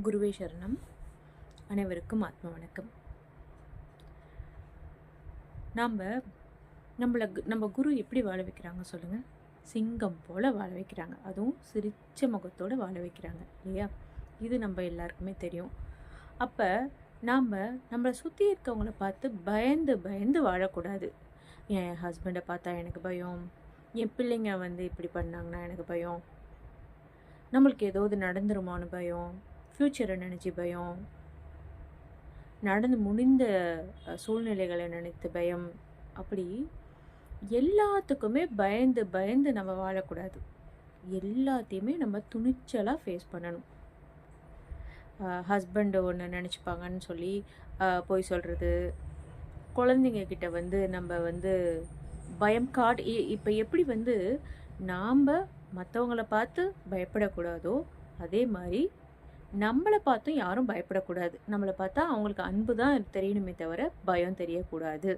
குருவே சரணம். அனைவருக்கும் ஆத்ம வணக்கம். நாம் நம்மளை நம்ம குரு எப்படி வாழ வைக்கிறாங்க சொல்லுங்கள் சிங்கம் போல் வாழ வைக்கிறாங்க. அதுவும் சிரிச்ச முகத்தோடு வாழ வைக்கிறாங்க இல்லையா? இது நம்ம எல்லாருக்குமே தெரியும். அப்போ நாம் நம்மளை சுற்றி இருக்கவங்கள பார்த்து பயந்து பயந்து வாழக்கூடாது. என் ஹஸ்பண்டை பார்த்தா எனக்கு பயம். என் பிள்ளைங்க வந்து இப்படி பண்ணாங்கன்னா எனக்கு பயம். நம்மளுக்கு ஏதாவது நடந்துருமான்னு பயம். ஃப்யூச்சரை நினச்சி பயம். நடந்து முடிந்த சூழ்நிலைகளை நினைத்து பயம். அப்படி எல்லாத்துக்குமே பயந்து பயந்து நம்ம வாழக்கூடாது. எல்லாத்தையுமே நம்ம துணிச்சலாக ஃபேஸ் பண்ணணும். ஹஸ்பண்டு ஒன்று நினச்சிப்பாங்கன்னு சொல்லி போய் பொய் சொல்கிறது குழந்தைங்க கிட்ட வந்து நம்ம வந்து பயம் காட் இப்போ எப்படி வந்து நாம் மற்றவங்கள பார்த்து பயப்படக்கூடாதோ அதே மாதிரி நம்மளை பார்த்தும் யாரும் பயப்படக்கூடாது. நம்மளை பார்த்தா அவங்களுக்கு அன்பு தான் தெரியணுமே தவிர பயம் தெரியக்கூடாது.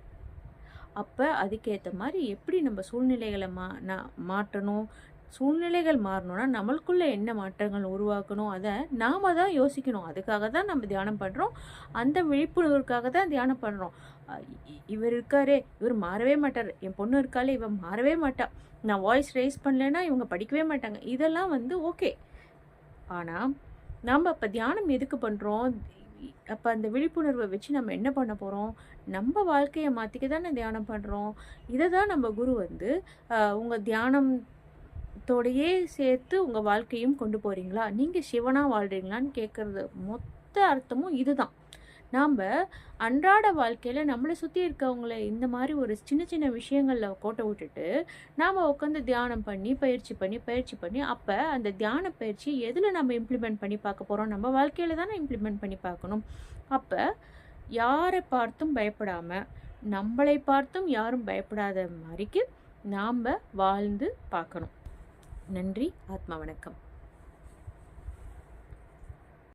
அப்போ அதுக்கேற்ற மாதிரி எப்படி நம்ம சூழ்நிலைகளை மா நான் மாற்றணும்? சூழ்நிலைகள் மாறணும்னா நம்மளுக்குள்ளே என்ன மாற்றங்கள் உருவாக்கணும்? அதை நாம் தான் யோசிக்கணும். அதுக்காக தான் நம்ம தியானம் பண்ணுறோம் அந்த விழிப்புணர்வுக்காக தான் தியானம் பண்ணுறோம் இவர் இருக்காரே இவர் மாறவே மாட்டார். என் பொண்ணு இருக்காளே இவன் மாறவே மாட்டா. நான் வாய்ஸ் ரைஸ் பண்ணலைன்னா இவங்க படிக்கவே மாட்டாங்க. இதெல்லாம் வந்து ஓகே ஆனால் நம்ம அப்போ தியானம் எதுக்கு பண்ணுறோம் அப்போ அந்த விழிப்புணர்வை வச்சு நம்ம என்ன பண்ண போகிறோம் நம்ம வாழ்க்கையை மாற்றிக்க தானே தியானம் பண்ணுறோம் இதை தான் நம்ம குரு வந்து உங்கள் தியானத்தோடையே சேர்த்து உங்கள் வாழ்க்கையும் கொண்டு போகிறீங்களா நீங்கள் சிவனாக வாழ்கிறீங்களான்னு கேட்குறது மொத்த அர்த்தமும் இதுதான். நாம் அன்றாட வாழ்க்கையில் நம்மளை சுற்றி இருக்கவங்கள இந்த மாதிரி ஒரு சின்ன சின்ன விஷயங்களில் கோட்டை விட்டுட்டு நாம் உட்காந்து தியானம் பண்ணி பயிற்சி பண்ணி பயிற்சி பண்ணி அப்போ அந்த தியான பயிற்சி எதில் நம்ம இம்ப்ளிமெண்ட் பண்ணி பார்க்க போகிறோம் நம்ம வாழ்க்கையில் தானே இம்ப்ளிமெண்ட் பண்ணி பார்க்கணும். அப்போ யாரை பார்த்தும் பயப்படாமல் நம்மளை பார்த்தும் யாரும் பயப்படாத மாதிரிக்கு நாம் வாழ்ந்து பார்க்கணும். நன்றி. ஆத்மா வணக்கம்.